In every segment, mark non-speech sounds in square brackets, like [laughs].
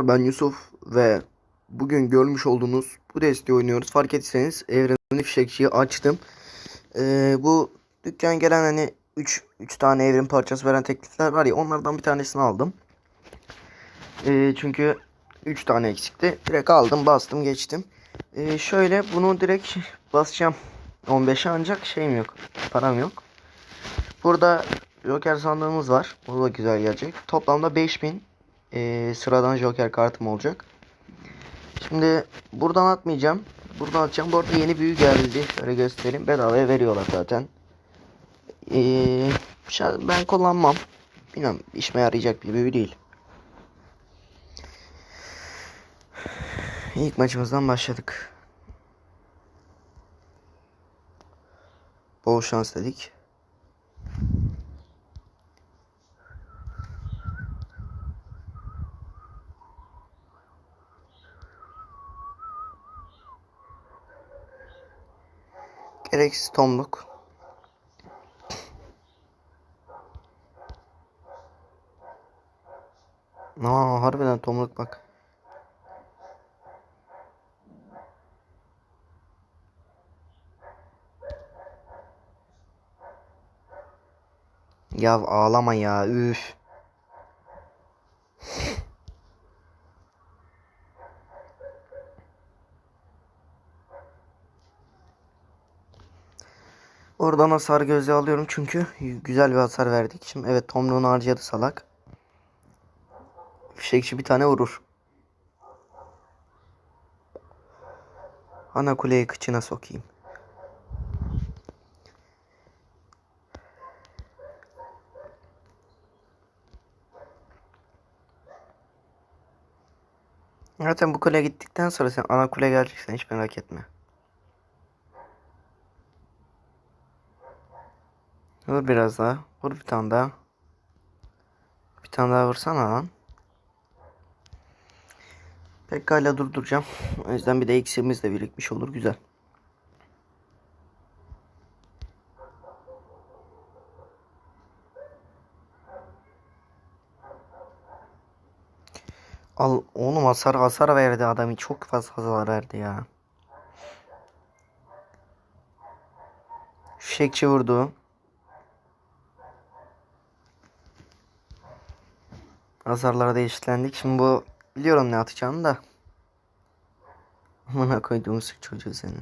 Ben Yusuf ve bugün görmüş olduğunuz bu desteği oynuyoruz. Fark etseniz evrenli fişekçiyi açtım. Ee, bu dükkan gelen hani 3 3 tane evrim parçası veren teklifler var ya onlardan bir tanesini aldım. Ee, çünkü 3 tane eksikti. Direkt aldım bastım geçtim. Ee, şöyle bunu direkt basacağım. 15'e ancak şeyim yok. Param yok. Burada Joker sandığımız var. O da güzel gelecek. Toplamda 5000 ee, sıradan Joker kartım olacak. Şimdi buradan atmayacağım. Buradan atacağım. Bu arada yeni büyü geldi. Şöyle göstereyim. Bedavaya veriyorlar zaten. Ee, ben kullanmam. Bilmem işime yarayacak bir büyü değil. İlk maçımızdan başladık. Bol şans dedik. Gereksiz tomluk. Aa, harbiden tomluk bak. Ya ağlama ya üf. Oradan hasar gözü alıyorum çünkü güzel bir hasar verdik. Şimdi evet tomruğunu harcadı salak. Fişekçi bir tane vurur. Ana kuleyi kıçına sokayım. Zaten bu kule gittikten sonra sen ana kule geleceksen hiç merak etme. Vur biraz daha. Vur bir tane daha. Bir tane daha vursana lan. Pekala durduracağım. O yüzden bir de eksiğimiz de birikmiş olur. Güzel. Al oğlum hasar hasar verdi adam. Çok fazla hasar verdi ya. Fişekçi vurdu. Hasarlara da eşitlendik. Şimdi bu biliyorum ne atacağını da. Amına koyduğum sık çocuğu seni.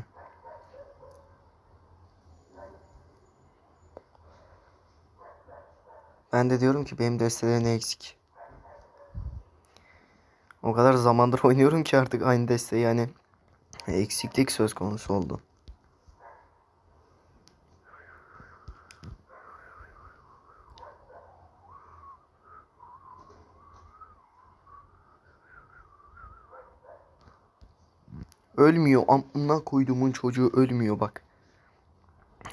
Ben de diyorum ki benim destede ne eksik. O kadar zamandır [laughs] oynuyorum ki artık aynı desteği yani eksiklik söz konusu oldu. Ölmüyor. Amına koyduğumun çocuğu ölmüyor bak.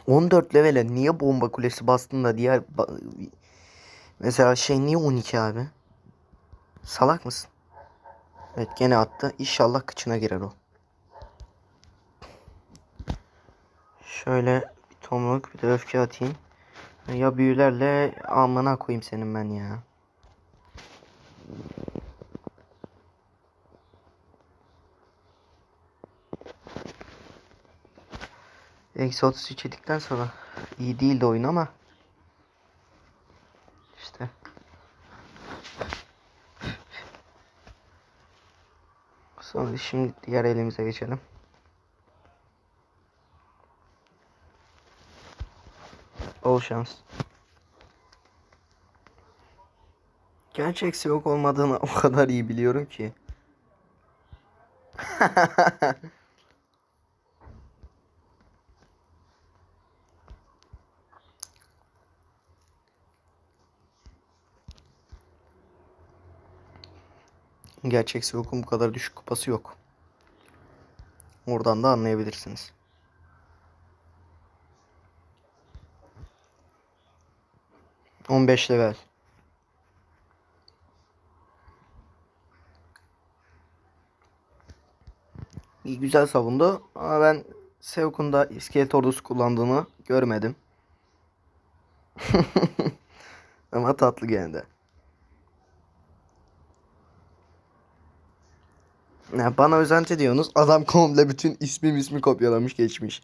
14 levele niye bomba kulesi bastın da diğer mesela şey niye 12 abi? Salak mısın? Evet gene attı. İnşallah kıçına girer o. Şöyle bir tomruk bir de öfke atayım. Ya büyülerle amına koyayım senin ben ya. Eksi 33 yedikten sonra iyi değildi oyun ama işte sonra şimdi diğer elimize geçelim. Bol şans. Gerçek yok olmadığını [laughs] o kadar iyi biliyorum ki. [laughs] Gerçek Sivok'un bu kadar düşük kupası yok. Oradan da anlayabilirsiniz. On beş level. İyi güzel savundu ama ben Sevk'un da iskelet ordusu kullandığını görmedim. [laughs] ama tatlı gene. Ya bana özenti diyorsunuz. Adam komple bütün ismim ismi kopyalamış geçmiş.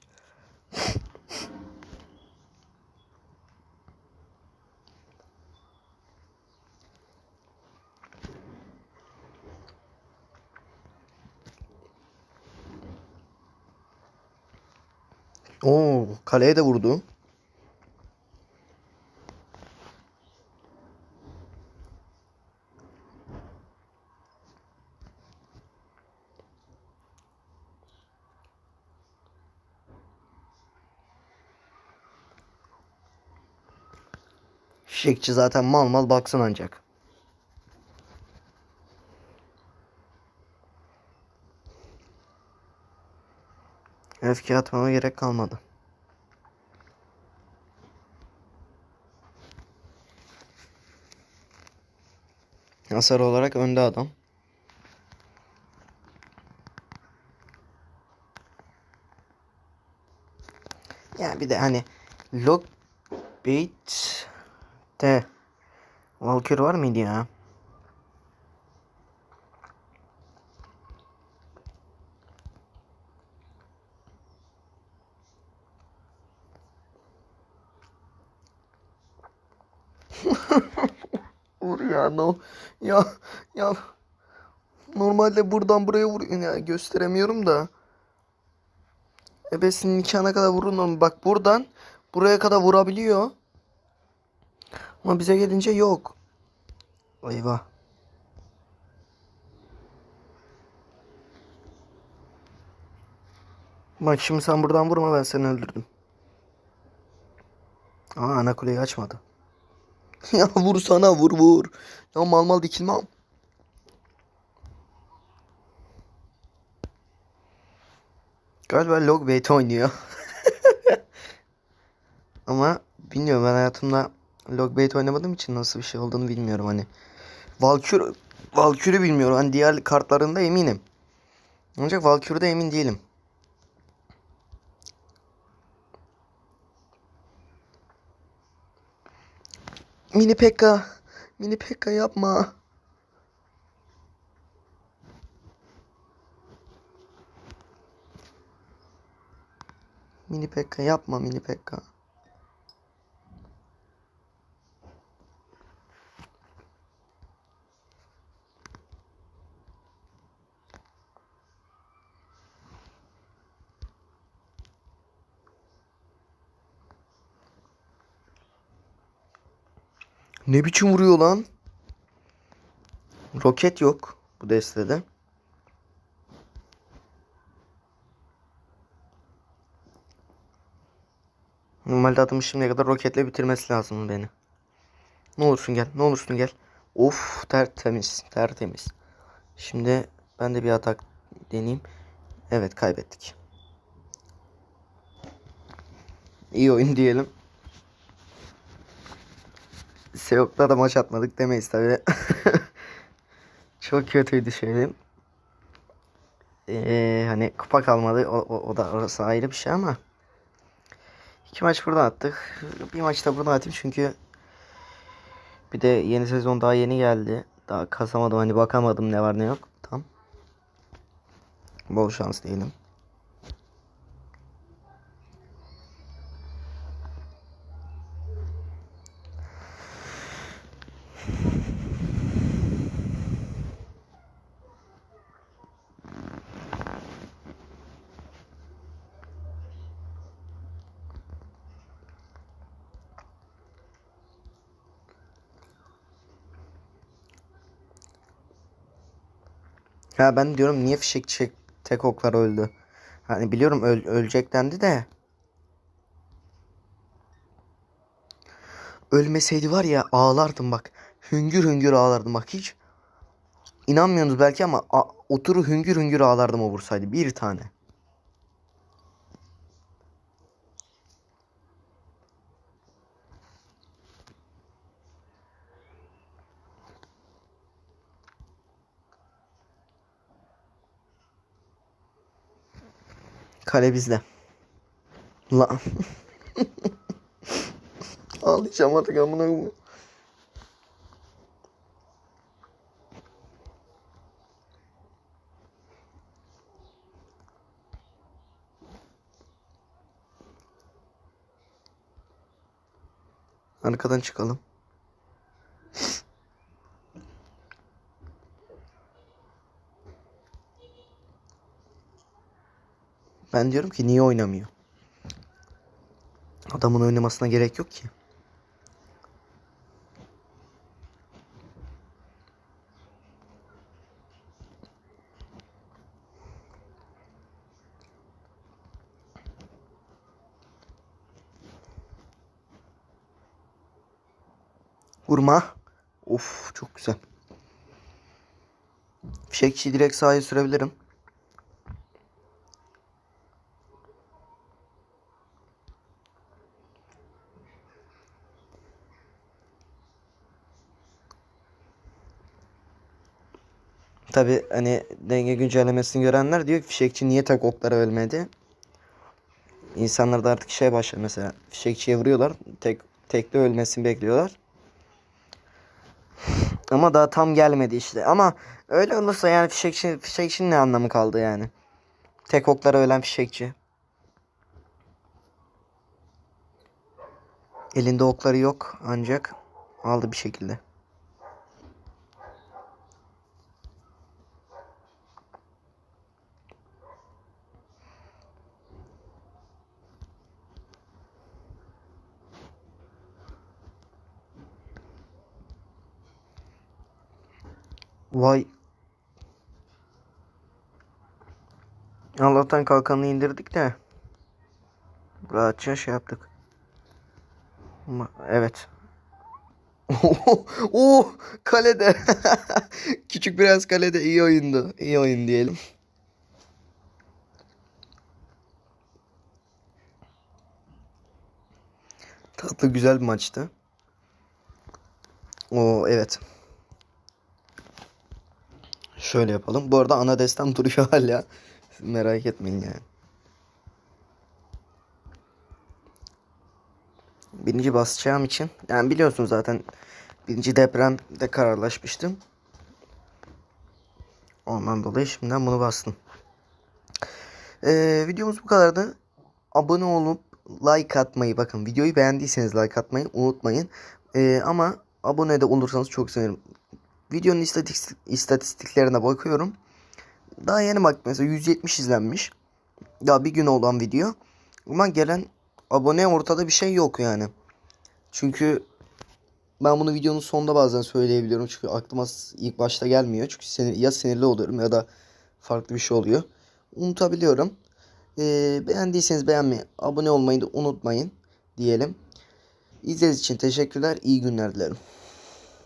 Oo, kaleye de vurdu. Şekçi zaten mal mal baksın ancak. Öfke atmama gerek kalmadı. Hasar olarak önde adam. Ya bir de hani Lockbait de Valkyrie var mıydı ya? [laughs] Vur ya no. Ya ya normalde buradan buraya vur ya gösteremiyorum da. Ebesinin nikahına kadar vurun oğlum. Bak buradan buraya kadar vurabiliyor. Ama bize gelince yok. Eyvah. Bak şimdi sen buradan vurma ben seni öldürdüm. Aa ana kuleyi açmadı. [laughs] ya vur sana vur vur. Ya mal mal dikilmem. Galiba Logbait oynuyor. [laughs] Ama bilmiyorum ben hayatımda Logbait oynamadığım için nasıl bir şey olduğunu bilmiyorum hani. Valkyrie Valkyrie bilmiyorum. Hani diğer kartlarında eminim. Ancak Valkyrie'de emin değilim. Mini Pekka. Mini Pekka yapma. Mini Pekka yapma Mini Pekka. Ne biçim vuruyor lan? Roket yok bu destede. Normalde adamı şimdiye kadar roketle bitirmesi lazım beni. Ne olursun gel. Ne olursun gel. Of tertemiz. Tertemiz. Şimdi ben de bir atak deneyeyim. Evet kaybettik. İyi oyun diyelim. Seok'ta da maç atmadık demeyiz tabi. [laughs] Çok kötüydü şeyim. Ee, hani kupa kalmadı. O, o, o da orası ayrı bir şey ama. İki maç burada attık. Bir maç da burada atayım çünkü bir de yeni sezon daha yeni geldi. Daha kasamadım hani bakamadım ne var ne yok. Tam. Bol şans diyelim. Ha ben diyorum niye fişek çek tek oklar öldü. Hani biliyorum öl ölecek dendi de. Ölmeseydi var ya ağlardım bak. Hüngür hüngür ağlardım bak hiç. İnanmıyorsunuz belki ama oturu hüngür hüngür ağlardım o vursaydı. Bir tane. Kale bizde. Lan. [laughs] Ağlayacağım artık amına koyayım. Arkadan çıkalım. Ben diyorum ki niye oynamıyor? Adamın oynamasına gerek yok ki. Vurma. Of çok güzel. Fişekçiyi direkt sahaya sürebilirim. Tabi hani denge güncellemesini görenler diyor ki fişekçi niye tek oklara ölmedi? İnsanlar da artık şey başladı mesela fişekçiye vuruyorlar tek tekte ölmesini bekliyorlar. [sighs] Ama daha tam gelmedi işte. Ama öyle olursa yani fişekçi, fişekçinin ne anlamı kaldı yani? Tek oklara ölen fişekçi. Elinde okları yok ancak aldı bir şekilde. Vay. Allah'tan kalkanı indirdik de. Rahatça şey yaptık. Evet. [laughs] Oo, kalede. [laughs] Küçük biraz kalede iyi oyundu. İyi oyun diyelim. Tatlı güzel bir maçtı. Oo evet. Şöyle yapalım. Bu arada ana destem [laughs] duruyor hala. Siz merak etmeyin yani. Birinci basacağım için. Yani biliyorsunuz zaten birinci depremde kararlaşmıştım. Ondan dolayı şimdiden bunu bastım. Ee, videomuz bu kadardı. Abone olup like atmayı bakın videoyu beğendiyseniz like atmayı unutmayın. Ee, ama abone de olursanız çok sevinirim. Videonun istatistik, istatistiklerine bakıyorum. Daha yeni bak mesela 170 izlenmiş. Daha bir gün olan video. Ama gelen abone ortada bir şey yok yani. Çünkü ben bunu videonun sonunda bazen söyleyebiliyorum. Çünkü aklıma ilk başta gelmiyor. Çünkü ya sinirli oluyorum ya da farklı bir şey oluyor. Unutabiliyorum. Ee, beğendiyseniz beğenmeyi, abone olmayı da unutmayın diyelim. İzlediğiniz için teşekkürler. İyi günler dilerim.